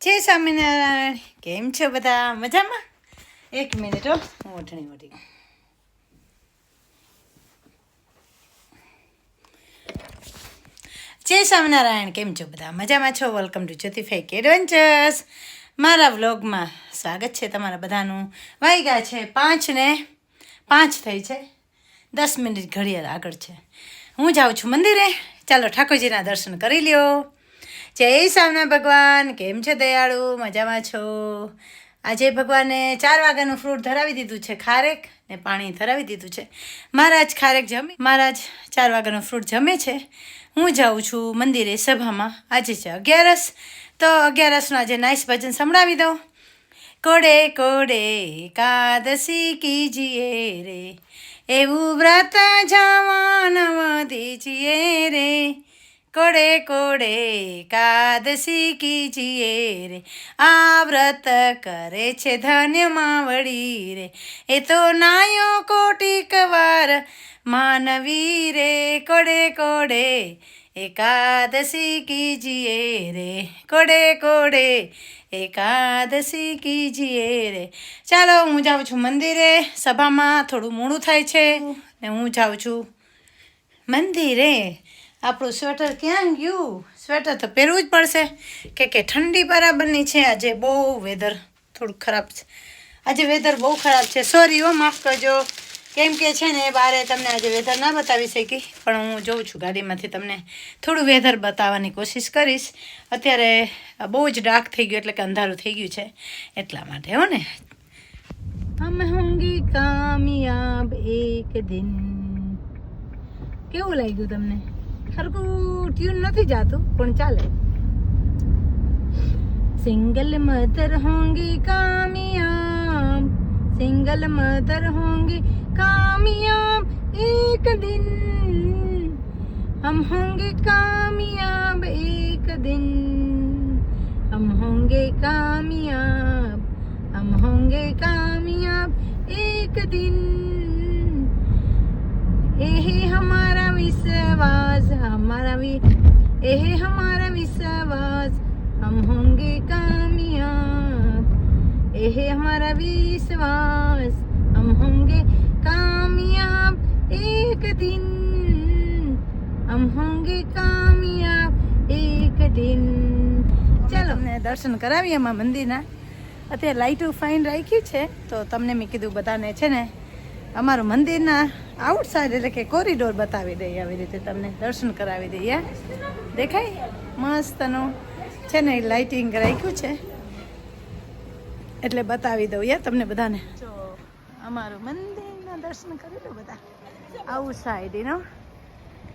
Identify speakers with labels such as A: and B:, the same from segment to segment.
A: જય સ્વામિનારાયણ. કેમ છો બધા? મજામાં? એક મિનિટ હો ઓઢણી ઓઢી જય સ્વામિનારાયણ. કેમ છો બધા? મજામાં છો? વેલકમ ટુ જ્યોતિફાઈક એડવેન્ચર્સ મારા વ્લોગમાં સ્વાગત છે તમારા બધાનું. વાગ્યા છે પાંચ ને પાંચ થઈ છે. દસ મિનિટ ઘડિયાળ આગળ છે. હું જાઉં છું મંદિરે. ચાલો ઠાકોરજીના દર્શન કરી લ્યો. જય સામના ભગવાન. કેમ છે દયાળુ? મજામાં છો? આજે ભગવાને ચાર વાગ્યાનું ફ્રૂટ ધરાવી દીધું છે ખારેક ને પાણી ધરાવી દીધું છે. મહારાજ ખારેક જમી. મહારાજ ચાર વાગ્યાનું ફ્રૂટ જમે છે. હું જાઉં છું મંદિરે સભામાં. આજે છે અગિયારસ. તો અગિયારસનું આજે નાઇસ ભજન સંભળાવી દઉં. કોડે કોડે એકાદશી કીજીએ રે. એવું વ્રત જવાનવ દીજીએ રે. કોડે કોડે એકાદશી કીજીએ રે આ વ્રત કરે છે ધન્યમાં માવડી રે। એ તો નાયો કોટિક વાર માનવી રે। કોડે કોડે એકાદશી કીજીએ રે। કોડે કોડે એકાદશી કીજીએ રે। ચાલો હું જાઉં છું મંદિરે સભામાં થોડું મોડું થાય છે ને હું જાઉં છું મંદિરે આપણું સ્વેટર ક્યાં ગયું? સ્વેટર તો પહેરવું જ પડશે. કે કે ઠંડી બરાબરની છે. આજે બહુ વેધર થોડું ખરાબ છે. આજે વેધર બહુ ખરાબ છે. સોરી હો, માફ કરજો. કેમ કે છે ને, બારે તમને આજે વેધર ના બતાવી શકી. પણ હું જોઉં છું ગાડીમાંથી તમને થોડું વેધર બતાવવાની કોશિશ કરીશ. અત્યારે બહુ જ ડાર્ક થઈ ગયું, એટલે કે અંધારું થઈ ગયું છે. એટલા માટે હો ને. હમ હોંગી કામયાબ એક દિન. કેવું લાગ્યું તમને? સરખું ટ્યુન નથી જાતું પણ ચાલે સિંગલ મધર હોંગી સિંગલ મધર હોંગી कामयाब एक दिन। हम होंगे कामयाब एक दिन। हम होंगे कामयाब, हम होंगे कामयाब एक दिन। એહે હમારા વિશ્વાસ હમારા વિ એહે હમારા વિશ્વાસ હમ હોંગે કામયાબ એહે હમારા વિશ્વાસ હમ હોંગે કામયાબ એક દિન હમ હોંગે કામયાબ એક દિન ચલો ને દર્શન કરાવીએ એમાં મંદિરના. અત્યારે લાઇટો ફાઇન રાખી છે તો તમને મેં કીધું બધાને છે ને અમારું મંદિરના આઉટ સાઈડ એટલે કે કોરિડોર બતાવી દઈએ આવી રીતે તમને, દર્શન કરાવી દઈએ. દેખાય? મસ્તનું છે ને લાઇટિંગ રાખ્યું છે. એટલે બતાવી દઉં યા તમને બધાને. અમારું મંદિરના દર્શન કરી લો બધા. આવું સાઈડ એનો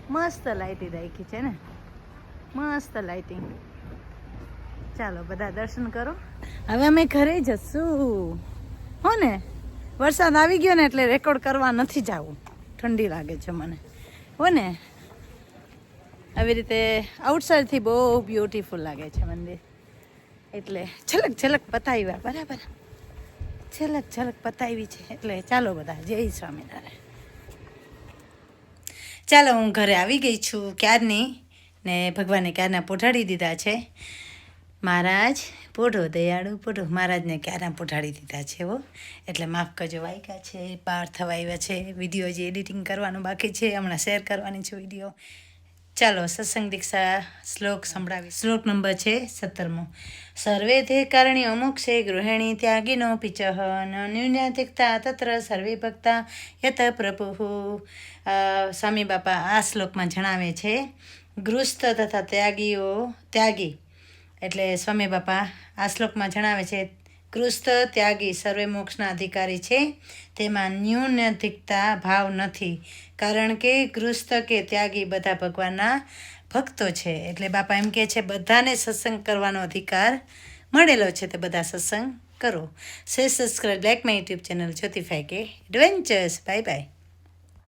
A: મસ્ત લાઇટિંગ રાખી છે ને. મસ્ત લાઇટિંગ ચાલો, બધા દર્શન કરો. હવે અમે ઘરે જશું. હો ને? વરસાદ આવી ગયો ને એટલે રેકોર્ડ કરવા નથી જવું. ઠંડી લાગે છે મને. હો ને? આવી રીતે આઉટસાઇડથી બહુ બ્યુટીફુલ લાગે છે મંદિર. એટલે છલક છલક પતાવ્યા. બરાબર. છલક છલક પતાવી છે. એટલે ચાલો બધા, જય સ્વામિનારાયણ. ચાલો, હું ઘરે આવી ગઈ છું ક્યારની ને ભગવાને ક્યારના પોઢાડી દીધા છે. મહારાજ, પોઢો, દયાળુ, પોઢો. મહારાજને ક્યારના પોઢાડી દીધા છે હો. એટલે માફ કરજો, વાયકા છે, પાર થવા આવ્યા છે. વીડિયો જે એડિટિંગ કરવાનું બાકી છે, હમણાં શેર કરવાની છે વીડિયો. ચાલો, સત્સંગ દીક્ષા શ્લોક સંભળાવી. શ્લોક નંબર છે સત્તરમો. સર્વે તે અમુક છે ગૃહિણી ત્યાગીનો પિચહ ન્યૂન્યાતિકતા તત્ર સર્વે ભક્તા યત પ્રભુ. સ્વામી બાપા આ શ્લોકમાં જણાવે છે ગૃસ્ત તથા ત્યાગીઓ, ત્યાગી એટલે સ્વામી બાપા આ શ્લોકમાં જણાવે છે, કૃસ્ત ત્યાગી સર્વે મોક્ષના અધિકારી છે, તેમાં ન્યૂનધિકતા ભાવ નથી, કારણ કે કૃસ્ત કે ત્યાગી બધા ભગવાનના ભક્તો છે. એટલે બાપા એમ કહે છે, બધાને સત્સંગ કરવાનો અધિકાર મળેલો છે, તે બધા સત્સંગ કરો. સે subscribe like my YouTube channel જ્યોતિફાઈ કે એડવેન્ચર્સ બાય બાય